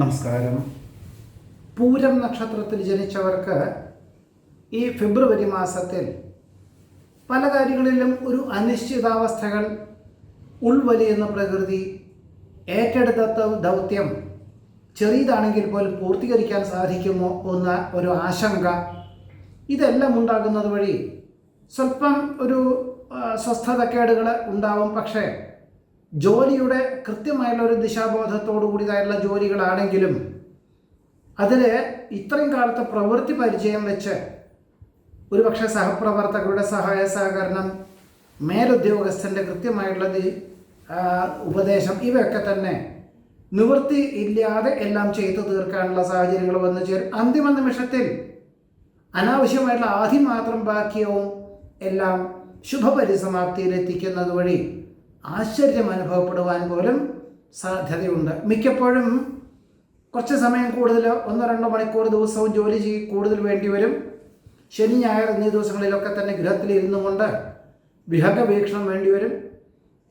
നമസ്കാരം. പൂരം നക്ഷത്രത്തിൽ ജനിച്ചവർക്ക് ഈ ഫെബ്രുവരി മാസത്തിൽ പല കാര്യങ്ങളിലും ഒരു അനിശ്ചിതാവസ്ഥകൾ ഉൾവലിയുന്ന പ്രകൃതി ഏറ്റെടുത്ത ദൗത്യം ചെറിയതാണെങ്കിൽ പോലും പൂർത്തീകരിക്കാൻ സാധിക്കുമോ എന്ന ഒരു ആശങ്ക. ഇതെല്ലാം ഉണ്ടാകുന്നത് വഴി സ്വല്പം ഒരു സ്വസ്ഥതക്കേടുകൾ ഉണ്ടാവും. പക്ഷേ ജോലിയുടെ കൃത്യമായുള്ള ഒരു ദിശാബോധത്തോടു കൂടിയതായിട്ടുള്ള ജോലികളാണെങ്കിലും അതിൽ ഇത്രയും കാലത്തെ പ്രവൃത്തി പരിചയം വെച്ച് ഒരുപക്ഷെ സഹപ്രവർത്തകരുടെ സഹായ സഹകരണം മേലുദ്യോഗസ്ഥന്റെ കൃത്യമായിട്ടുള്ള ഉപദേശം ഇവയൊക്കെ തന്നെ നിവൃത്തി ഇല്ലാതെ എല്ലാം ചെയ്തു തീർക്കാനുള്ള സാഹചര്യങ്ങൾ വന്നു ചേരും. അന്തിമ നിമിഷത്തിൽ അനാവശ്യമായിട്ടുള്ള ആദ്യം മാത്രം ബാക്കിയവും എല്ലാം ശുഭപരിസമാപ്തിയിലെത്തിക്കുന്നത് വഴി ആശ്ചര്യം അനുഭവപ്പെടുവാൻ പോലും സാധ്യതയുണ്ട്. മിക്കപ്പോഴും കുറച്ച് സമയം കൂടുതൽ ഒന്നോ രണ്ടോ മണിക്കൂർ ദിവസവും ജോലി ചെയ്യും കൂടുതൽ വേണ്ടി വരും. ശനി ഞായർ എന്നീ ദിവസങ്ങളിലൊക്കെ തന്നെ ഗൃഹത്തിലിരുന്നു കൊണ്ട് വിഹക വീക്ഷണം വേണ്ടി വരും.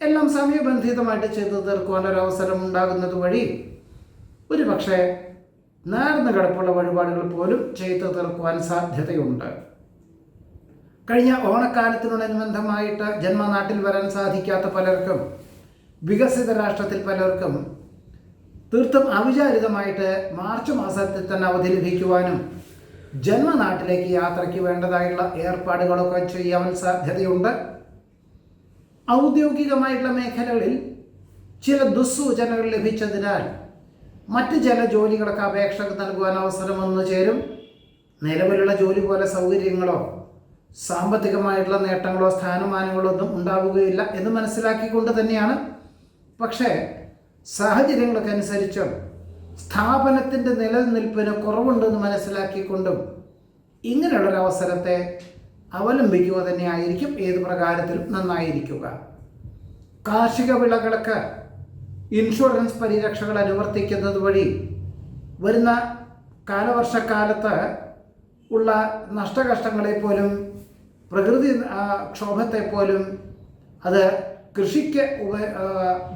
എല്ലാം സമയബന്ധിതമായിട്ട് ചെയ്തു തീർക്കുവാനൊരു അവസരം ഉണ്ടാകുന്നത് വഴി ഒരു പക്ഷേ നേർന്ന് കിടപ്പുള്ള വഴിപാടുകൾ പോലും ചെയ്തു തീർക്കുവാൻ സാധ്യതയുണ്ട്. കഴിഞ്ഞ ഓണക്കാലത്തിനോടനുബന്ധമായിട്ട് ജന്മനാട്ടിൽ വരാൻ സാധിക്കാത്ത പലർക്കും വികസിത രാഷ്ട്രത്തിൽ പലർക്കും തീർത്തും അവിചാരിതമായിട്ട് മാർച്ച് മാസത്തിൽ തന്നെ അവധി ലഭിക്കുവാനും ജന്മനാട്ടിലേക്ക് യാത്രയ്ക്ക് വേണ്ടതായുള്ള ഏർപ്പാടുകളൊക്കെ ചെയ്യാൻ സാധ്യതയുണ്ട്. ഔദ്യോഗികമായിട്ടുള്ള മേഖലകളിൽ ചില ദുസ്സൂചനകൾ ലഭിച്ചതിനാൽ മറ്റ് ചില ജോലികളൊക്കെ അപേക്ഷ നൽകുവാൻ അവസരം വന്നു ചേരും. നിലവിലുള്ള ജോലി പോലെ സൗകര്യങ്ങളോ സാമ്പത്തികമായിട്ടുള്ള നേട്ടങ്ങളോ സ്ഥാനമാനങ്ങളോ ഒന്നും ഉണ്ടാവുകയില്ല എന്ന് മനസ്സിലാക്കിക്കൊണ്ട് തന്നെയാണ്. പക്ഷേ സാഹചര്യങ്ങളൊക്കെ അനുസരിച്ചും സ്ഥാപനത്തിന്റെ നിലനിൽപ്പിന് കുറവുണ്ടെന്ന് മനസ്സിലാക്കിക്കൊണ്ടും ഇങ്ങനെയുള്ളൊരവസരത്തെ അവലംബിക്കുക തന്നെയായിരിക്കും ഏത് പ്രകാരത്തിലും നന്നായിരിക്കുക. കാർഷിക വിളകൾക്ക് ഇൻഷുറൻസ് പരിരക്ഷകൾ അനുവർത്തിക്കുന്നത് വഴി വരുന്ന കാലവർഷക്കാലത്ത് ഉള്ള നഷ്ടകഷ്ടങ്ങളെ പോലും പ്രകൃതി ക്ഷോഭത്തെ പോലും അത് കൃഷിക്ക് ഉപ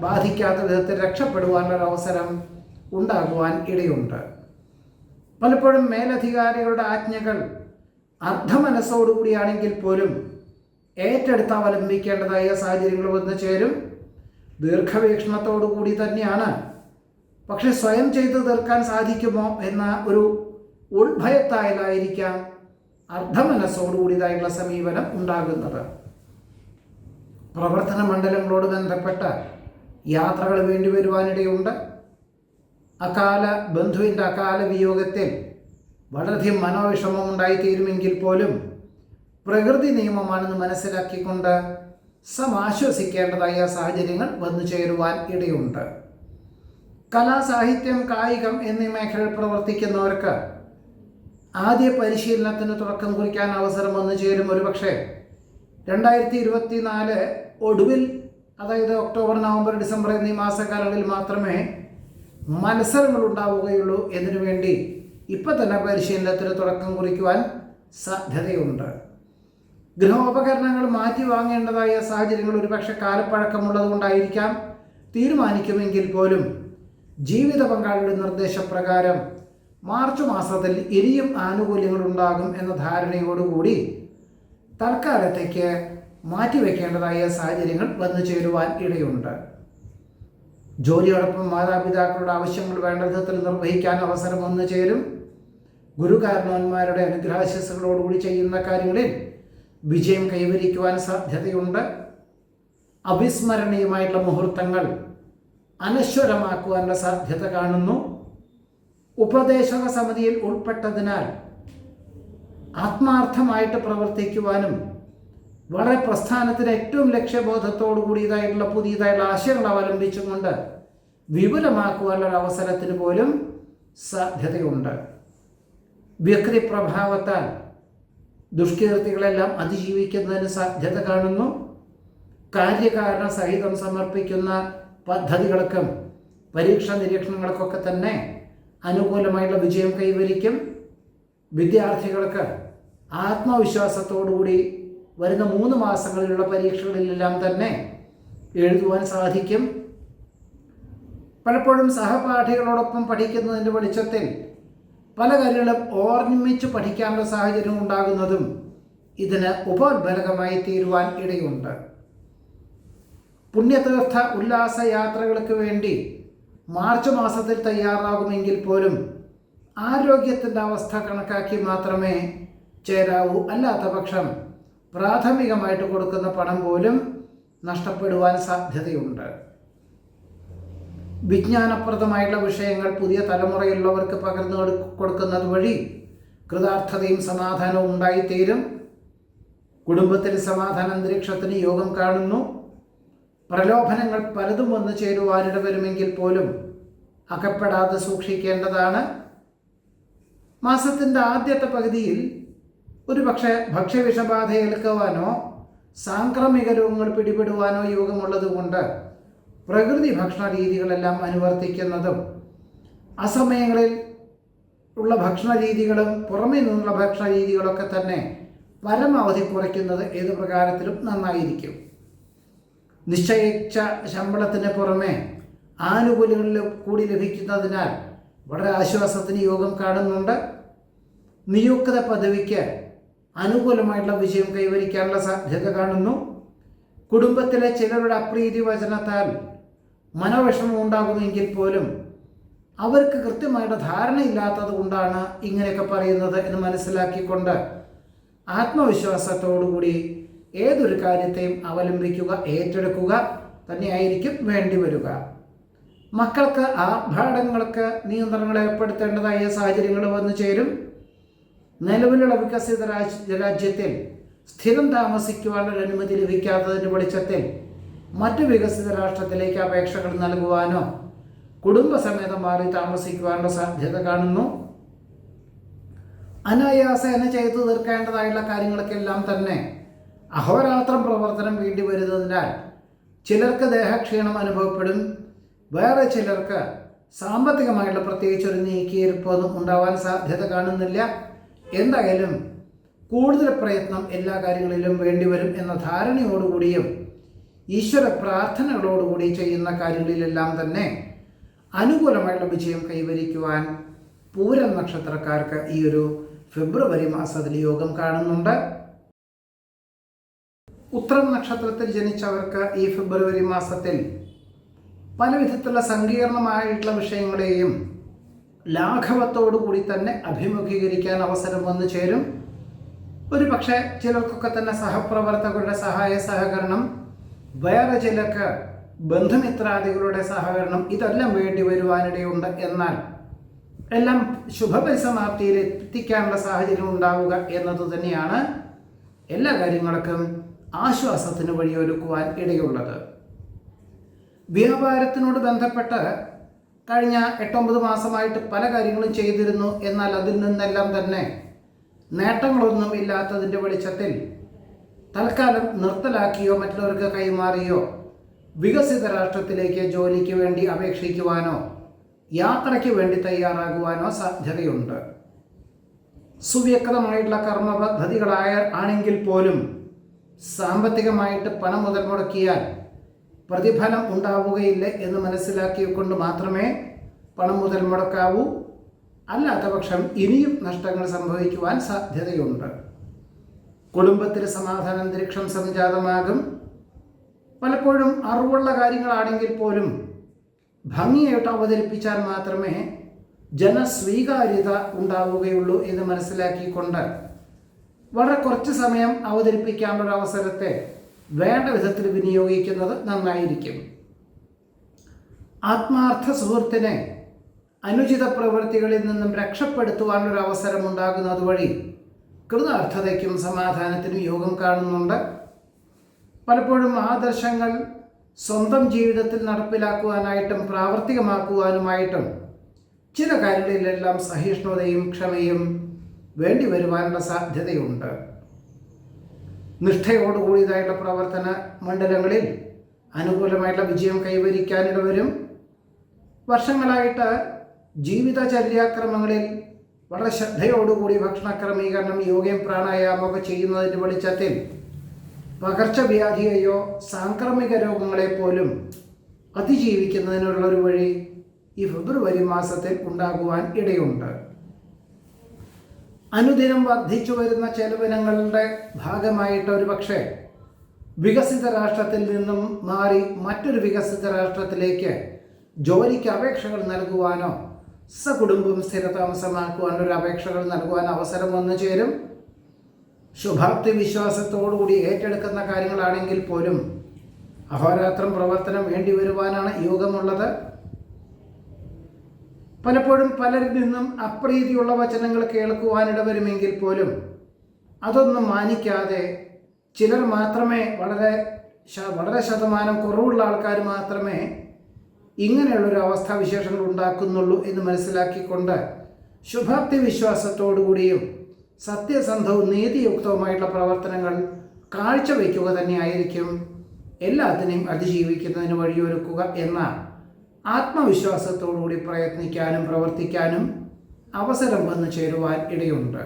ബാധിക്കാത്ത വിധത്തിൽ രക്ഷപ്പെടുവാനുള്ള അവസരം ഉണ്ടാകുവാൻ ഇടയുണ്ട്. പലപ്പോഴും മേലധികാരികളുടെ ആജ്ഞകൾ അർദ്ധമനസ്സോടുകൂടിയാണെങ്കിൽ പോലും ഏറ്റെടുത്ത് അവലംബിക്കേണ്ടതായ സാഹചര്യങ്ങൾ വന്നു ചേരും. ദീർഘവീക്ഷണത്തോടു കൂടി തന്നെയാണ്. പക്ഷെ സ്വയം ചെയ്തു തീർക്കാൻ സാധിക്കുമോ എന്ന ഒരു ഉൾഭയത്തായാലായിരിക്കാം അർദ്ധമനസ്സോടുകൂടിയതായുള്ള സമീപനം ഉണ്ടാകുന്നത്. പ്രവർത്തന മണ്ഡലങ്ങളോട് ബന്ധപ്പെട്ട യാത്രകൾ വേണ്ടി വരുവാനിടയുണ്ട്. അകാല ബന്ധുവിന്റെ അകാല വിയോഗത്തിൽ വളരെയധികം മനോവിഷമം ഉണ്ടായിത്തീരുമെങ്കിൽ പോലും പ്രകൃതി നിയമമാണെന്ന് മനസ്സിലാക്കിക്കൊണ്ട് സമാശ്വസിക്കേണ്ടതായ സാഹചര്യങ്ങൾ വന്നു ചേരുവാൻ ഇടയുണ്ട്. കലാ സാഹിത്യം കായികം എന്നീ മേഖലയിൽ പ്രവർത്തിക്കുന്നവർക്ക് ആദ്യ പരിശീലനത്തിന് തുടക്കം കുറിക്കാൻ അവസരം വന്നു ചേരും ഒരുപക്ഷെ. രണ്ടായിരത്തി ഇരുപത്തി നാല് ഒടുവിൽ അതായത് ഒക്ടോബർ നവംബർ ഡിസംബർ എന്നീ മാസക്കാലങ്ങളിൽ മാത്രമേ മത്സരങ്ങൾ ഉണ്ടാവുകയുള്ളൂ എന്നതിനു വേണ്ടി ഇപ്പം തന്നെ പരിശീലനത്തിന് തുടക്കം കുറിക്കുവാൻ സാധ്യതയുണ്ട്. ഗൃഹോപകരണങ്ങൾ മാറ്റി വാങ്ങേണ്ടതായ സാഹചര്യങ്ങൾ ഒരുപക്ഷെ കാലപ്പഴക്കമുള്ളത് കൊണ്ടായിരിക്കാം തീരുമാനിക്കുമെങ്കിൽ പോലും ജീവിത പങ്കാളിയുടെ നിർദ്ദേശപ്രകാരം മാർച്ച് മാസത്തിൽ ഇനിയും ആനുകൂല്യങ്ങൾ ഉണ്ടാകും എന്ന ധാരണയോടുകൂടി തൽക്കാലത്തേക്ക് മാറ്റിവെക്കേണ്ടതായ സാഹചര്യങ്ങൾ വന്നു ചേരുവാൻ ഇടയുണ്ട്. ജോലിയോടൊപ്പം മാതാപിതാക്കളുടെ ആവശ്യങ്ങൾ വേണ്ട വിധത്തിൽ നിർവഹിക്കാൻ അവസരം വന്നു ചേരും. ഗുരുകാരണവന്മാരുടെ അനുഗ്രഹാശസ്സുകളോടുകൂടി ചെയ്യുന്ന കാര്യങ്ങളിൽ വിജയം കൈവരിക്കുവാൻ സാധ്യതയുണ്ട്. അവിസ്മരണീയമായിട്ടുള്ള മുഹൂർത്തങ്ങൾ അനശ്വരമാക്കുവാനുള്ള സാധ്യത കാണുന്നു. ഉപദേശക സമിതിയിൽ ഉൾപ്പെട്ടതിനാൽ ആത്മാർത്ഥമായിട്ട് പ്രവർത്തിക്കുവാനും വളരെ പ്രസ്ഥാനത്തിന് ഏറ്റവും ലക്ഷ്യബോധത്തോടു കൂടിയതായിട്ടുള്ള പുതിയതായിട്ടുള്ള ആശയങ്ങൾ അവലംബിച്ചുകൊണ്ട് വിപുലമാക്കുവാനുള്ള അവസരത്തിന് പോലും സാധ്യതയുണ്ട്. വ്യക്തി പ്രഭാവത്താൽ ദുഷ്കീർത്തികളെല്ലാം അതിജീവിക്കുന്നതിന് സാധ്യത കാണുന്നു. കാര്യകാരണ സഹിതം സമർപ്പിക്കുന്ന പദ്ധതികൾക്കും പരീക്ഷാ നിരീക്ഷണങ്ങൾക്കൊക്കെ തന്നെ അനുകൂലമായിട്ടുള്ള വിജയം കൈവരിക്കും. വിദ്യാർത്ഥികൾക്ക് ആത്മവിശ്വാസത്തോടുകൂടി വരുന്ന മൂന്ന് മാസങ്ങളിലുള്ള പരീക്ഷകളിലെല്ലാം തന്നെ എഴുതുവാൻ സാധിക്കും. പലപ്പോഴും സഹപാഠികളോടൊപ്പം പഠിക്കുന്നതിന്റെ വെളിച്ചത്തിൽ പല കാര്യങ്ങളും ഓർമ്മിച്ച് പഠിക്കാനുള്ള സാഹചര്യം ഉണ്ടാകുന്നതും ഇതിന് ഉപോത്ബലകമായി തീരുവാൻ ഇടയുണ്ട്. പുണ്യതീർത്ഥ ഉല്ലാസ യാത്രകൾക്ക് വേണ്ടി മാർച്ച് മാസത്തിൽ തയ്യാറാകുമെങ്കിൽ പോലും ആരോഗ്യത്തിന്റെ അവസ്ഥ കണക്കാക്കി മാത്രമേ ചേരാവൂ അല്ലാത്ത പക്ഷം പ്രാഥമികമായിട്ട് കൊടുക്കുന്ന പണം പോലും നഷ്ടപ്പെടുവാൻ സാധ്യതയുണ്ട്. വിജ്ഞാനപ്രദമായുള്ള വിഷയങ്ങൾ പുതിയ തലമുറയുള്ളവർക്ക് പകർന്നു കൊടു- കൊടുക്കുന്നത് വഴി കൃതാർത്ഥതയും സമാധാനവും ഉണ്ടായിത്തീരും. കുടുംബത്തിൽ സമാധാന അന്തരീക്ഷത്തിന് യോഗം കാണുന്നു. പ്രലോഭനങ്ങൾ പലതും വന്നു ചേരുവാനിട വരുമെങ്കിൽ പോലും അകപ്പെടാതെ സൂക്ഷിക്കേണ്ടതാണ്. മാസത്തിന്റെ ആദ്യത്തെ പകുതിയിൽ ഒരു പക്ഷേ ഭക്ഷ്യവിഷബാധ ഏൽക്കുവാനോ സാംക്രമിക രോഗങ്ങൾ പിടിപെടുവാനോ യോഗമുള്ളതുകൊണ്ട് പ്രകൃതി ഭക്ഷണ രീതികളെല്ലാം അനുവർത്തിക്കുന്നതും അസമയങ്ങളിൽ ഉള്ള ഭക്ഷണ രീതികളും പുറമേ നിന്നുള്ള ഭക്ഷണ രീതികളൊക്കെ തന്നെ പരമാവധി കുറയ്ക്കുന്നത് ഏത് പ്രകാരത്തിലും നന്നായിരിക്കും. നിശ്ചയിച്ച ശമ്പളത്തിന് പുറമെ ആനുകൂല്യങ്ങളിൽ കൂടി ലഭിക്കുന്നതിനാൽ വളരെ ആശ്വാസത്തിന് യോഗം കാണുന്നുണ്ട്. നിയുക്ത പദവിക്ക് അനുകൂലമായിട്ടുള്ള വിജയം കൈവരിക്കാനുള്ള സാധ്യത കാണുന്നു. കുടുംബത്തിലെ ചിലരുടെ അപ്രീതി വചനത്താൽ മനോവിഷമം ഉണ്ടാകുമെങ്കിൽ പോലും അവർക്ക് കൃത്യമായിട്ട് ധാരണയില്ലാത്തത് കൊണ്ടാണ് ഇങ്ങനെയൊക്കെ പറയുന്നത് എന്ന് മനസ്സിലാക്കിക്കൊണ്ട് ആത്മവിശ്വാസത്തോടുകൂടി ഏതൊരു കാര്യത്തെയും അവലംബിക്കുക ഏറ്റെടുക്കുക തന്നെയായിരിക്കും വേണ്ടി വരിക. മക്കൾക്ക് ആർഭാടങ്ങൾക്ക് നിയന്ത്രണങ്ങൾ ഏർപ്പെടുത്തേണ്ടതായ സാഹചര്യങ്ങൾ വന്നു ചേരും. നിലവിലുള്ള വികസിത രാജ്യത്തിൽ സ്ഥിരം താമസിക്കുവാനുള്ള അനുമതി ലഭിക്കാത്തതിന്റെ വെളിച്ചത്തിൽ മറ്റു വികസിത രാഷ്ട്രത്തിലേക്ക് അപേക്ഷകൾ നൽകുവാനോ കുടുംബസമേതം മാറി താമസിക്കുവാനുള്ള സാധ്യത കാണുന്നു. അനായാസേന ചെയ്തു തീർക്കേണ്ടതായുള്ള കാര്യങ്ങൾക്കെല്ലാം തന്നെ അഹോരാത്രം പ്രവർത്തനം വേണ്ടി വരുന്നതിനാൽ ചിലർക്ക് ദേഹക്ഷീണം അനുഭവപ്പെടും. വേറെ ചിലർക്ക് സാമ്പത്തികമായിട്ടുള്ള പ്രത്യേകിച്ച് ഒരു നീക്കിയിരിപ്പൊന്നും ഉണ്ടാവാൻ സാധ്യത കാണുന്നില്ല. എന്തായാലും കൂടുതൽ പ്രയത്നം എല്ലാ കാര്യങ്ങളിലും വേണ്ടിവരും എന്ന ധാരണയോടുകൂടിയും ഈശ്വര പ്രാർത്ഥനകളോടുകൂടി ചെയ്യുന്ന കാര്യങ്ങളിലെല്ലാം തന്നെ അനുകൂലമായിട്ടുള്ള വിജയം കൈവരിക്കുവാൻ പൂരം നക്ഷത്രക്കാർക്ക് ഈ ഒരു ഫെബ്രുവരി മാസത്തിൽ യോഗം കാണുന്നുണ്ട്. ഉത്രം നക്ഷത്രത്തിൽ ജനിച്ചവർക്ക് ഈ ഫെബ്രുവരി മാസത്തിൽ പല വിധത്തിലുള്ള സങ്കീർണമായിട്ടുള്ള വിഷയങ്ങളെയും ലാഘവത്തോടു കൂടി തന്നെ അഭിമുഖീകരിക്കാൻ അവസരം വന്നു ചേരും. ഒരു പക്ഷേ ചിലർക്കൊക്കെ തന്നെ സഹപ്രവർത്തകരുടെ സഹായ സഹകരണം വേറെ ചിലർക്ക് ബന്ധുമിത്രാദികളുടെ സഹകരണം ഇതെല്ലാം വേണ്ടി വരുവാനിടയുണ്ട്. എന്നാൽ എല്ലാം ശുഭപരിസമാപ്തിയിൽ എത്തിക്കാനുള്ള സാഹചര്യം ഉണ്ടാവുക എന്നത് തന്നെയാണ് എല്ലാ കാര്യങ്ങൾക്കും ആശ്വാസത്തിന് വഴിയൊരുക്കുവാൻ ഇടയുള്ളത്. വ്യാപാരത്തിനോട് ബന്ധപ്പെട്ട് കഴിഞ്ഞ എട്ടൊമ്പത് മാസമായിട്ട് പല കാര്യങ്ങളും ചെയ്തിരുന്നു എന്നാൽ അതിൽ നിന്നെല്ലാം തന്നെ നേട്ടങ്ങളൊന്നും ഇല്ലാത്തതിന്റെ വെളിച്ചത്തിൽ തൽക്കാലം നിർത്തലാക്കിയോ മറ്റുള്ളവർക്ക് കൈമാറിയോ വികസിത രാഷ്ട്രത്തിലേക്ക് ജോലിക്ക് വേണ്ടി അപേക്ഷിക്കുവാനോ യാത്രയ്ക്ക് വേണ്ടി തയ്യാറാകുവാനോ സാധ്യതയുണ്ട്. സുവ്യക്തമായിട്ടുള്ള കർമ്മ പദ്ധതികളായ ആണെങ്കിൽ പോലും സാമ്പത്തികമായിട്ട് പണം മുതൽ മുടക്കിയാൽ പ്രതിഫലം ഉണ്ടാവുകയില്ല എന്ന് മനസ്സിലാക്കിക്കൊണ്ട് മാത്രമേ പണം മുതൽ മുടക്കാവൂ അല്ലാത്ത പക്ഷം ഇനിയും നഷ്ടങ്ങൾ സംഭവിക്കുവാൻ സാധ്യതയുണ്ട്. കുടുംബത്തിൽ സമാധാന അന്തരീക്ഷം സംജാതമാകും. പലപ്പോഴും അറിവുള്ള കാര്യങ്ങളാണെങ്കിൽ പോലും ഭംഗിയായിട്ട് അവതരിപ്പിച്ചാൽ മാത്രമേ ജനസ്വീകാര്യത ഉണ്ടാവുകയുള്ളൂ എന്ന് മനസ്സിലാക്കിക്കൊണ്ട് വളരെ കുറച്ച് സമയം അവതരിപ്പിക്കാനുള്ള അവസരത്തെ വേണ്ട വിധത്തിൽ വിനിയോഗിക്കുന്നത് നന്നായിരിക്കും. ആത്മാർത്ഥ സുഹൃത്തിനെ അനുചിത പ്രവൃത്തികളിൽ നിന്നും രക്ഷപ്പെടുത്തുവാനൊരു അവസരം ഉണ്ടാകുന്നത് വഴി കൃതാർത്ഥതയ്ക്കും സമാധാനത്തിനും യോഗം കാണുന്നുണ്ട്. പലപ്പോഴും ആദർശങ്ങൾ സ്വന്തം ജീവിതത്തിൽ നടപ്പിലാക്കുവാനായിട്ടും പ്രാവർത്തികമാക്കുവാനുമായിട്ടും ചില കാര്യങ്ങളിലെല്ലാം സഹിഷ്ണുതയും ക്ഷമയും വേണ്ടി വരുവാനുള്ള സാധ്യതയുണ്ട്. നിഷ്ഠയോടുകൂടിയതായിട്ടുള്ള പ്രവർത്തന മണ്ഡലങ്ങളിൽ അനുകൂലമായിട്ടുള്ള വിജയം കൈവരിക്കാനിട വരും വർഷങ്ങളായിട്ട് ജീവിതചര്യാക്രമങ്ങളിൽ വളരെ ശ്രദ്ധയോടുകൂടി ഭക്ഷണ ക്രമീകരണം യോഗയും പ്രാണായാമമൊക്കെ ചെയ്യുന്നതിന്റെ വെളിച്ചത്തിൽ പകർച്ചവ്യാധിയെയോ സാംക്രമിക രോഗങ്ങളെ പോലും അതിജീവിക്കുന്നതിനുള്ള ഒരു വഴി ഈ ഫെബ്രുവരി മാസത്തിൽ ഉണ്ടാകുവാൻ ഇടയുണ്ട്. അനുദിനം വർദ്ധിച്ചു വരുന്ന ചെലവിനങ്ങളുടെ ഭാഗമായിട്ട് ഒരു പക്ഷേ വികസിത രാഷ്ട്രത്തിൽ നിന്നും മാറി മറ്റൊരു വികസിത രാഷ്ട്രത്തിലേക്ക് ജോലിക്ക് അപേക്ഷകൾ നൽകുവാനോ സകുടുംബം സ്ഥിരതാമസമാക്കുവാനോ ഒരു അപേക്ഷകൾ നൽകുവാൻ അവസരം വന്നു ചേരും. ശുഭാപ്തി വിശ്വാസത്തോടുകൂടി ഏറ്റെടുക്കുന്ന കാര്യങ്ങളാണെങ്കിൽ പോലും അഹോരാത്രം പ്രവർത്തനം വേണ്ടി വരുവാനാണ് യോഗമുള്ളത്. പലപ്പോഴും പലരിൽ നിന്നും അപ്രീതിയുള്ള വചനങ്ങൾ കേൾക്കുവാനിട വരുമെങ്കിൽ പോലും അതൊന്നും മാനിക്കാതെ ചിലർ മാത്രമേ വളരെ വളരെ ശതമാനം കുറവുള്ള ആൾക്കാർ മാത്രമേ ഇങ്ങനെയുള്ളൊരു അവസ്ഥാവിശേഷങ്ങൾ ഉണ്ടാക്കുന്നുള്ളൂ എന്ന് മനസ്സിലാക്കിക്കൊണ്ട് ശുഭാപ്തി വിശ്വാസത്തോടുകൂടിയും സത്യസന്ധവും നീതിയുക്തവുമായിട്ടുള്ള പ്രവർത്തനങ്ങൾ കാഴ്ചവെക്കുക തന്നെയായിരിക്കും എല്ലാത്തിനെയും അതിജീവിക്കുന്നതിന് വഴിയൊരുക്കുക എന്ന ആത്മവിശ്വാസത്തോടുകൂടി പ്രയത്നിക്കാനും പ്രവർത്തിക്കാനും അവസരം വന്നു ചേരുവാൻ ഇടയുണ്ട്.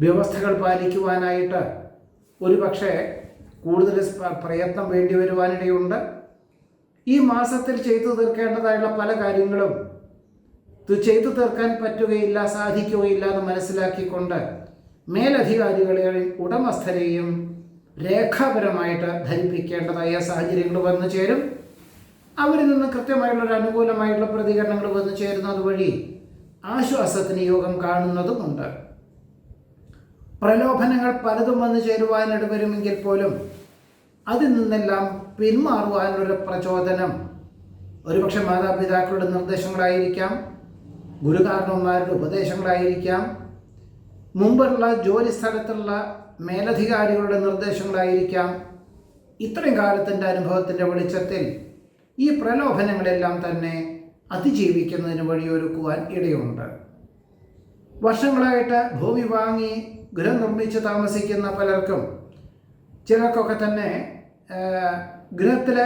വ്യവസ്ഥകൾ പാലിക്കുവാനായിട്ട് ഒരുപക്ഷെ കൂടുതൽ പ്രയത്നം വേണ്ടി വരുവാനിടയുണ്ട് ഈ മാസത്തിൽ ചെയ്തു തീർക്കേണ്ടതായുള്ള പല കാര്യങ്ങളും ചെയ്തു തീർക്കാൻ പറ്റുകയില്ല സാധിക്കുകയില്ല എന്ന് മനസ്സിലാക്കിക്കൊണ്ട് മേലധികാരികളെയും ഉടമസ്ഥരെയും രേഖാപരമായിട്ട് ധരിപ്പിക്കേണ്ടതായ സാഹചര്യങ്ങൾ വന്നു ചേരും. അവരിൽ നിന്ന് കൃത്യമായിട്ടുള്ള ഒരു അനുകൂലമായിട്ടുള്ള പ്രതികരണങ്ങൾ വന്നു ചേരുന്നത് വഴി ആശ്വാസത്തിന് യോഗം കാണുന്നതുമുണ്ട് പ്രലോഭനങ്ങൾ പലതും വന്നു ചേരുവാനിട വരുമെങ്കിൽ പോലും അതിൽ നിന്നെല്ലാം പിന്മാറുവാനുള്ളൊരു പ്രചോദനം ഒരുപക്ഷെ മാതാപിതാക്കളുടെ നിർദ്ദേശങ്ങളായിരിക്കാം ഗുരുകാരണവന്മാരുടെ ഉപദേശങ്ങളായിരിക്കാം മുമ്പുള്ള ജോലി സ്ഥലത്തുള്ള മേലധികാരികളുടെ നിർദ്ദേശങ്ങളായിരിക്കാം. ഇത്രയും കാലത്തിന്റെ അനുഭവത്തിന്റെ വെളിച്ചത്തിൽ ഈ പ്രലോഭനങ്ങളെല്ലാം തന്നെ അതിജീവിക്കുന്നതിന് വഴിയൊരുക്കുവാൻ ഇടയുണ്ട്. വർഷങ്ങളായിട്ട് ഭൂമി വാങ്ങി ഗൃഹം നിർമ്മിച്ച് താമസിക്കുന്ന പലർക്കും ചിലർക്കൊക്കെ തന്നെ ഗൃഹത്തിൽ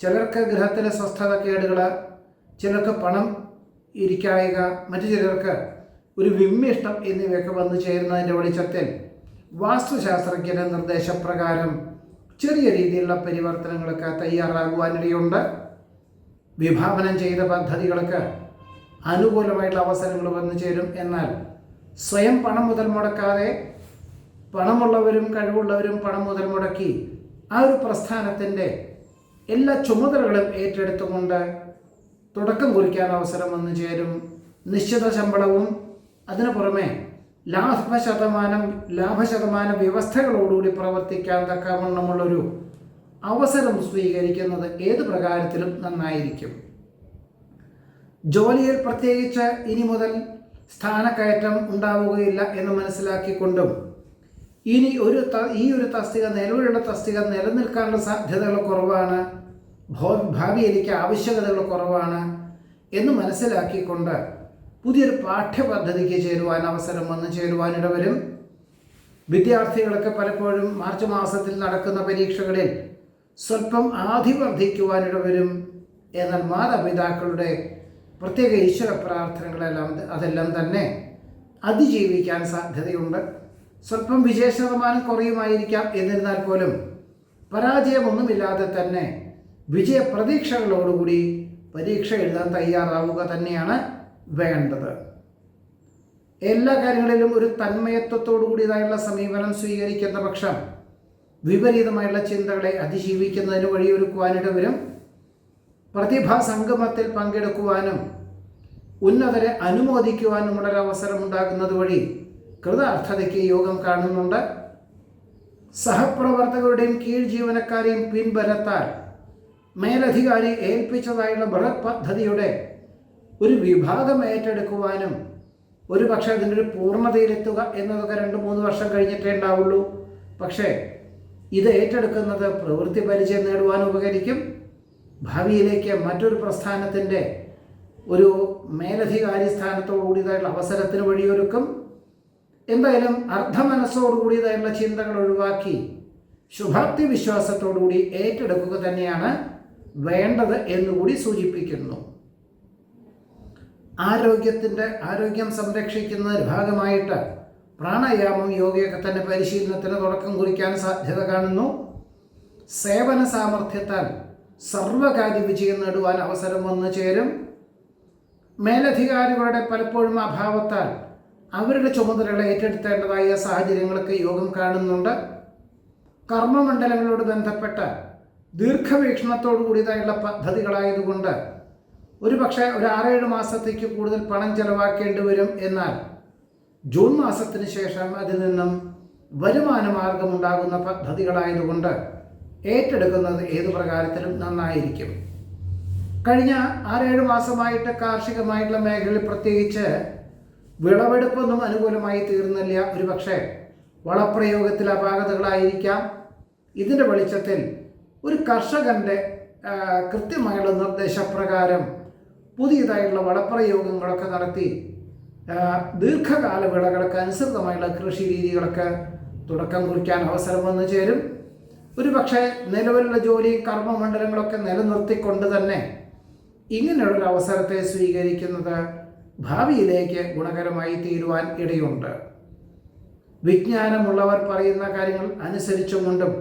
ചിലർക്ക് ഗൃഹത്തിലെ കേടുകൾ ചിലർക്ക് പണം ഇരിക്കായുക മറ്റു ചിലർക്ക് ഒരു വിമ്മിഷ്ടം എന്നിവയൊക്കെ വന്നു ചേരുന്നതിന്റെ വെളിച്ചത്തിൽ വാസ്തുശാസ്ത്രജ്ഞന്റെ നിർദ്ദേശപ്രകാരം ചെറിയ രീതിയിലുള്ള പരിവർത്തനങ്ങളൊക്കെ തയ്യാറാകുവാനിടയുണ്ട്. വിഭാവനം ചെയ്ത പദ്ധതികൾക്ക് അനുകൂലമായിട്ടുള്ള അവസരങ്ങൾ വന്നു ചേരും. എന്നാൽ സ്വയം പണം മുതൽ മുടക്കാതെ പണമുള്ളവരും കഴിവുള്ളവരും പണം മുതൽ മുടക്കി ആ ഒരു പ്രസ്ഥാനത്തിന്റെ എല്ലാ ചുമതലകളും ഏറ്റെടുത്തുകൊണ്ട് തുടക്കം കുറിക്കാൻ അവസരം വന്നു ചേരും. നിശ്ചിത ശമ്പളവും അതിനു പുറമെ ലാഭശതമാനം ലാഭശതമാന വ്യവസ്ഥകളോടുകൂടി പ്രവർത്തിക്കാൻ തക്കവണ്ണമുള്ളൊരു അവസരം സ്വീകരിക്കുന്നത് ഏത് പ്രകാരത്തിലും നന്നായിരിക്കും. ജോലിയിൽ പ്രത്യേകിച്ച് ഇനി മുതൽ സ്ഥാനക്കയറ്റം ഉണ്ടാവുകയില്ല എന്ന് മനസ്സിലാക്കിക്കൊണ്ടും ഇനി ഒരു ഈ ഒരു തസ്തിക നിലവിലുള്ള തസ്തിക നിലനിൽക്കാനുള്ള സാധ്യതകൾ കുറവാണ് ഭാവിയിലേക്ക് ആവശ്യകതകൾ കുറവാണ് എന്ന് മനസ്സിലാക്കിക്കൊണ്ട് പുതിയൊരു പാഠ്യപദ്ധതിക്ക് ചേരുവാൻ അവസരം വന്ന് ചേരുവാൻ ഇടവരും വിദ്യാർത്ഥികളൊക്കെ പലപ്പോഴും മാർച്ച് മാസത്തിൽ നടക്കുന്ന പരീക്ഷകളിൽ സ്വല്പം ആധി ഇടവരും എന്നാൽ മാതാപിതാക്കളുടെ പ്രത്യേക ഈശ്വര പ്രാർത്ഥനകളെല്ലാം അതെല്ലാം തന്നെ അതിജീവിക്കാൻ സാധ്യതയുണ്ട്. സ്വല്പം വിജയ ശതമാനം കുറയുമായിരിക്കാം. എന്നിരുന്നാൽ പോലും പരാജയമൊന്നുമില്ലാതെ തന്നെ വിജയ പ്രതീക്ഷകളോടുകൂടി പരീക്ഷ എഴുതാൻ തയ്യാറാവുക തന്നെയാണ്. വേണ്ടത്. എല്ലാ കാര്യങ്ങളിലും ഒരു തന്മയത്വത്തോടു കൂടിയതായുള്ള സമീപനം സ്വീകരിക്കുന്ന പക്ഷം വിപരീതമായുള്ള ചിന്തകളെ അതിജീവിക്കുന്നതിന് വഴിയൊരുക്കുവാനിട വരും പ്രതിഭാ സംഗമത്തിൽ പങ്കെടുക്കുവാനും ഉന്നതരെ അനുമോദിക്കുവാനുമുള്ള ഒരു അവസരം ഉണ്ടാകുന്നത് വഴി കൃതാർത്ഥതയ്ക്ക് യോഗം കാണുന്നുണ്ട്. സഹപ്രവർത്തകരുടെയും കീഴ് ജീവനക്കാരെയും പിൻബലത്താൽ മേലധികാരി ഏൽപ്പിച്ചതായുള്ള ബൃഹത് പദ്ധതിയുടെ ഒരു വിഭാഗം ഏറ്റെടുക്കുവാനും ഒരു പക്ഷേ അതിന്റെ ഒരു പൂർണതയിലെത്തുക എന്നതൊക്കെ രണ്ട് മൂന്ന് വർഷം കഴിഞ്ഞിട്ടേ ഉണ്ടാവുള്ളൂ. പക്ഷേ ഇത് ഏറ്റെടുക്കുന്നത് പ്രവൃത്തി പരിചയം നേടുവാൻ ഉപകരിക്കും. ഭാവിയിലേക്ക് മറ്റൊരു പ്രസ്ഥാനത്തിന്റെ ഒരു മേലധികാരി സ്ഥാനത്തോടുകൂടിയതായുള്ള അവസരത്തിന് വഴിയൊരുക്കും. എന്തായാലും അർദ്ധമനസ്സോടുകൂടിയതായുള്ള ചിന്തകൾ ഒഴിവാക്കി ശുഭാപ്തി വിശ്വാസത്തോടുകൂടി ഏറ്റെടുക്കുക തന്നെയാണ് വേണ്ടത് എന്നുകൂടി സൂചിപ്പിക്കുന്നു. ആരോഗ്യത്തിന്റെ ആരോഗ്യം സംരക്ഷിക്കുന്നതിന് ഭാഗമായിട്ട് പ്രാണായാമം യോഗയൊക്കെ തന്നെ പരിശീലനത്തിന് തുടക്കം കുറിക്കാൻ സാധ്യത കാണുന്നു. സേവന സാമർഥ്യത്താൽ സർവകാര്യ വിജയം നേടുവാൻ അവസരം വന്നു ചേരും. മേലധികാരികളുടെ പലപ്പോഴും അഭാവത്താൽ അവരുടെ ചുമതലകൾ ഏറ്റെടുത്തേണ്ടതായ സാഹചര്യങ്ങളൊക്കെ യോഗം കാണുന്നുണ്ട്. കർമ്മമണ്ഡലങ്ങളോട് ബന്ധപ്പെട്ട ദീർഘവീക്ഷണത്തോടു കൂടിയതായുള്ള പദ്ധതികളായതുകൊണ്ട് ഒരു പക്ഷേ ഒരു ആറേഴ് മാസത്തേക്ക് കൂടുതൽ പണം ചെലവാക്കേണ്ടി വരും എന്നാൽ ജൂൺ മാസത്തിന് ശേഷം അതിൽ നിന്നും വരുമാന മാർഗമുണ്ടാകുന്ന പദ്ധതികളായതുകൊണ്ട് ഏറ്റെടുക്കുന്നത് ഏതു പ്രകാരത്തിലും നന്നായിരിക്കും. കഴിഞ്ഞ ആറേഴ് മാസമായിട്ട് കാർഷികമായിട്ടുള്ള മേഖലയിൽ പ്രത്യേകിച്ച് വിളവെടുപ്പൊന്നും അനുകൂലമായി തീർന്നില്ല. ഒരുപക്ഷെ വളപ്രയോഗത്തിൽ അപാകതകളായിരിക്കാം. ഇതിന്റെ വെളിച്ചത്തിൽ ഒരു കർഷകന്റെ കൃത്യമായുള്ള നിർദ്ദേശപ്രകാരം പുതിയതായിട്ടുള്ള വളപ്രയോഗങ്ങളൊക്കെ നടത്തി ദീർഘകാല വിളകൾക്ക് അനുസൃതമായുള്ള കൃഷി രീതികളൊക്കെ തുടക്കം കുറിക്കാൻ അവസരം വന്നു ചേരും. ഒരു പക്ഷേ നിലവിലുള്ള ജോലിയും കർമ്മമണ്ഡലങ്ങളൊക്കെ നിലനിർത്തിക്കൊണ്ട് തന്നെ ഇങ്ങനെയുള്ള അവസരത്തെ സ്വീകരിക്കുന്നത് ഭാവിയിലേക്ക് ഗുണകരമായി തീരുവാൻ ഇടയുണ്ട്. വിജ്ഞാനമുള്ളവർ പറയുന്ന കാര്യങ്ങൾ അനുസരിച്ചുകൊണ്ടും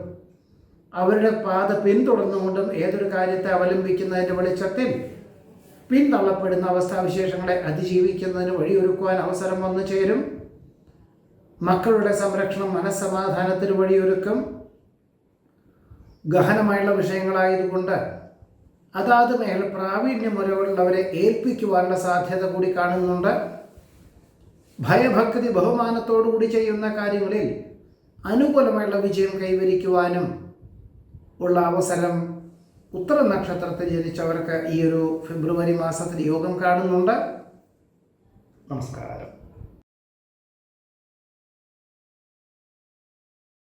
അവരുടെ പാത പിന്തുടർന്നുകൊണ്ടും ഏതൊരു കാര്യത്തെ അവലംബിക്കുന്നതിന്റെ വെളിച്ചത്തിൽ പിന്തള്ളപ്പെടുന്ന അവസ്ഥാവിശേഷങ്ങളെ അതിജീവിക്കുന്നതിന് വഴിയൊരുക്കുവാൻ അവസരം വന്നു ചേരും. മക്കളുടെ സംരക്ഷണം മനസ്സമാധാനത്തിന് വഴിയൊരുക്കും. ഗഹനമായുള്ള വിഷയങ്ങളായതുകൊണ്ട് അതാത് മേഖല പ്രാവീണ്യമുള്ളവരെ ഏൽപ്പിക്കുവാനുള്ള സാധ്യത കൂടി കാണുന്നുണ്ട്. ഭയഭക്തി ബഹുമാനത്തോടുകൂടി ചെയ്യുന്ന കാര്യങ്ങളിൽ അനുകൂലമായുള്ള വിജയം കൈവരിക്കുവാനും ഉള്ള അവസരം ഉത്തര നക്ഷത്രത്തിൽ ജനിച്ചവർക്ക് ഈ ഒരു ഫെബ്രുവരി മാസത്തിൽ യോഗം കാണുന്നുണ്ട്. നമസ്കാരം.